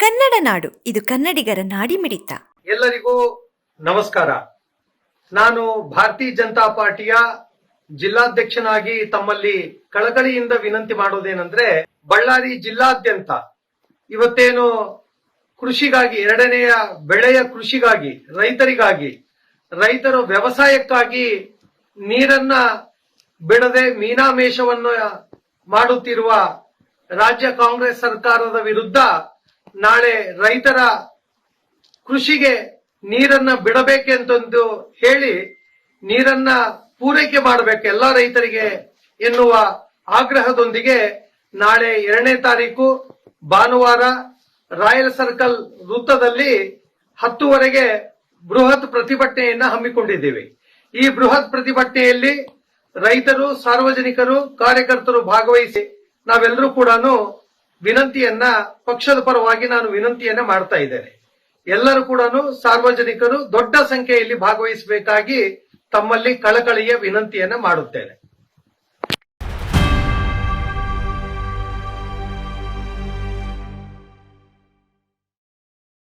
ಕನ್ನಡ ನಾಡು, ಇದು ಕನ್ನಡಿಗರ ನಾಡಿಮಿಡಿತ ಎಲ್ಲರಿಗೂ ನಮಸ್ಕಾರ. ನಾನು ಭಾರತೀಯ ಜನತಾ ಪಾರ್ಟಿಯ ಜಿಲ್ಲಾಧ್ಯಕ್ಷನಾಗಿ ತಮ್ಮಲ್ಲಿ ಕಳಕಳಿಯಿಂದ ವಿನಂತಿ ಮಾಡೋದೇನೆಂದ್ರೆ, ಬಳ್ಳಾರಿ ಜಿಲ್ಲಾದ್ಯಂತ ಇವತ್ತೇನು ಕೃಷಿಗಾಗಿ, ಎರಡನೆಯ ಬೆಳೆಯ ಕೃಷಿಗಾಗಿ, ರೈತರಿಗಾಗಿ, ರೈತರು ವ್ಯವಸಾಯಕ್ಕಾಗಿ ನೀರನ್ನ ಬಿಡದೆ ಮೀನಾಮೇಷವನ್ನು ಮಾಡುತ್ತಿರುವ ರಾಜ್ಯ ಕಾಂಗ್ರೆಸ್ ಸರ್ಕಾರದ ವಿರುದ್ಧ ನಾಳೆ ರೈತರ ಕೃಷಿಗೆ ನೀರನ್ನ ಬಿಡಬೇಕೆಂತಂದು ಹೇಳಿ ನೀರನ್ನ ಪೂರೈಕೆ ಮಾಡಬೇಕು ಎಲ್ಲ ರೈತರಿಗೆ ಎನ್ನುವ ಆಗ್ರಹದೊಂದಿಗೆ ನಾಳೆ ಎರಡನೇ ತಾರೀಕು ಭಾನುವಾರ ರಾಯಲ್ ಸರ್ಕಲ್ ವೃತ್ತದಲ್ಲಿ ಹತ್ತುವರೆಗೆ ಬೃಹತ್ ಪ್ರತಿಭಟನೆಯನ್ನ ಹಮ್ಮಿಕೊಂಡಿದ್ದೇವೆ. ಈ ಬೃಹತ್ ಪ್ರತಿಭಟನೆಯಲ್ಲಿ ರೈತರು, ಸಾರ್ವಜನಿಕರು, ಕಾರ್ಯಕರ್ತರು ಭಾಗವಹಿಸಿ ನಾವೆಲ್ಲರೂ ಕೂಡ ವಿನಂತಿಯನ್ನ ಪಕ್ಷದ ಪರವಾಗಿ ನಾನು ವಿನಂತಿಯನ್ನ ಮಾಡ್ತಾ ಇದ್ದೇನೆ. ಎಲ್ಲರೂ ಕೂಡ ಸಾರ್ವಜನಿಕರು ದೊಡ್ಡ ಸಂಖ್ಯೆಯಲ್ಲಿ ಭಾಗವಹಿಸಬೇಕಾಗಿ ತಮ್ಮಲ್ಲಿ ಕಳಕಳಿಯ ವಿನಂತಿಯನ್ನ ಮಾಡುತ್ತೇನೆ.